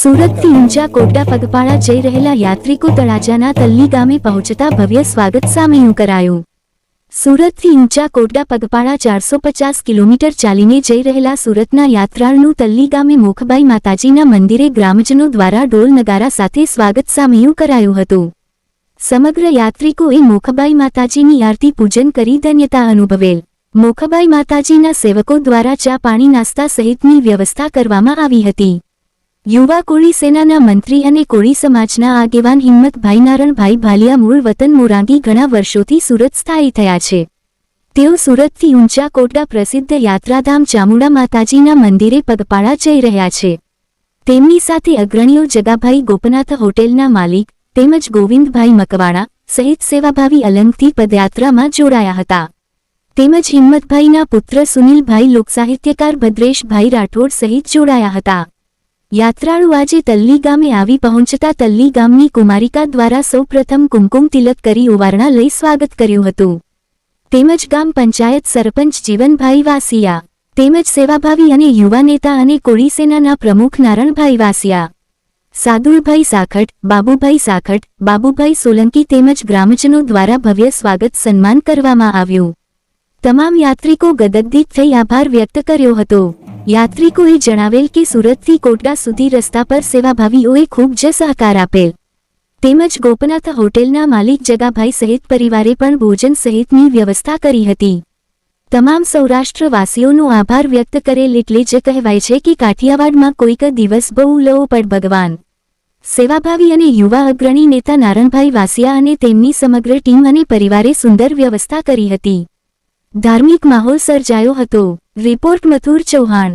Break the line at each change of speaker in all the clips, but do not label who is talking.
સુરતથી ઊંચા કોટા પગપાળા જઈ રહેલા યાત્રિકો તળાજાના તલ્લી ગામે પહોંચતા ભવ્ય સ્વાગત સામેયું કરાયું. સુરતથી ઊંચા કોટા પગપાળા ચારસો પચાસ કિલોમીટર ચાલીને જઈ રહેલા સુરતના યાત્રાળનું તલ્લી ગામે મોખબાઈ માતાજીના મંદિરે ગ્રામજનો દ્વારા ઢોલ નગારા સાથે સ્વાગત સામેયું કરાયું હતું. સમગ્ર યાત્રિકોએ મોખબાઈ માતાજીની આરતી પૂજન કરી ધન્યતા અનુભવેલ. મોખબાઈ માતાજીના સેવકો દ્વારા ચા પાણી નાસ્તા સહિતની વ્યવસ્થા કરવામાં આવી હતી. યુવા કોળી સેનાના મંત્રી અને કોળી સમાજના આગેવાન હિંમતભાઈ નારણભાઈ ભાલિયા મૂળ વતન મોરાંગી ઘણા વર્ષોથી સુરત સ્થાયી થયા છે. તેઓ સુરતથી ઊંચા કોટડા પ્રસિદ્ધ યાત્રાધામ ચામુંડા માતાજીના મંદિરે પગપાળા જઈ રહ્યા છે. તેમની સાથે અગ્રણીઓ જગાભાઈ ગોપનાથ હોટેલના માલિક તેમજ ગોવિંદભાઈ મકવાણા સહિત સેવાભાવી અલંગથી પદયાત્રામાં જોડાયા હતા. તેમજ હિંમતભાઈના પુત્ર સુનિલભાઈ લોકસાહિત્યકાર ભદ્રેશભાઈ રાઠોડ સહિત જોડાયા હતા. યાત્રાળુ આજે તલ્લી ગામે આવી પહોંચતા તલ્લી ગામની કુમારિકા દ્વારા સૌપ્રથમ કુમકુમ તિલક કરી ઉવારણા લઈ સ્વાગત કર્યું હતું. તેમજ ગામ પંચાયત સરપંચ જીવનભાઈ વાસિયા, તેમજ સેવાભાવી અને યુવા નેતા અને કોળી સેનાના પ્રમુખ નારણભાઈ વાસિયા સાદુળભાઈ સાખટ બાબુભાઈ સાખટ બાબુભાઈ સોલંકી તેમજ ગ્રામજનો દ્વારા ભવ્ય સ્વાગત સન્માન કરવામાં આવ્યું. તમામ યાત્રિકો ગદગદિત થઈ આભાર વ્યક્ત કર્યો હતો. યાત્રિકોએ જણાવેલ કે સુરતથી કોટડા સુધી રસ્તા પર સેવાભાવીઓએ ખૂબ જ સહકાર આપેલ. તેમજ ગોપનાથ હોટેલના માલિક જગાભાઈ સહિત પરિવારે પણ ભોજન સહિતની વ્યવસ્થા કરી હતી. તમામ સૌરાષ્ટ્રવાસીઓનો આભાર વ્યક્ત કરેલ એટલે જ કહેવાય છે કે કાઠિયાવાડમાં કોઈક દિવસ બહુ લવો પડ ભગવાન. સેવાભાવી અને યુવા અગ્રણી નેતા નારણભાઈ વાસિયા અને તેમની સમગ્ર ટીમ અને પરિવારે સુંદર વ્યવસ્થા કરી હતી. ધાર્મિક માહોલ સર્જાયો હતો. રિપોર્ટ મથુર ચૌહાણ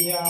हरिया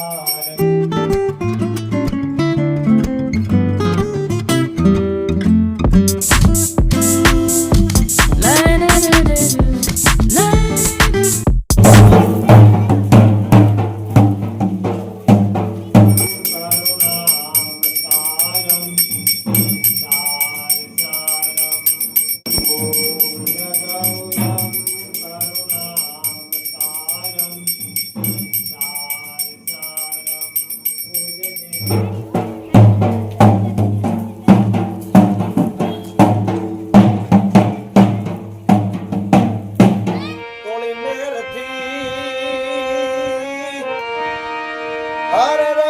Hare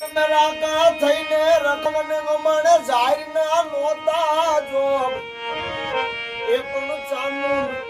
ત્રંબકે
થઈને રકમને ગમણે જાહેર ના નોતા જો એ પણ ચામુંડ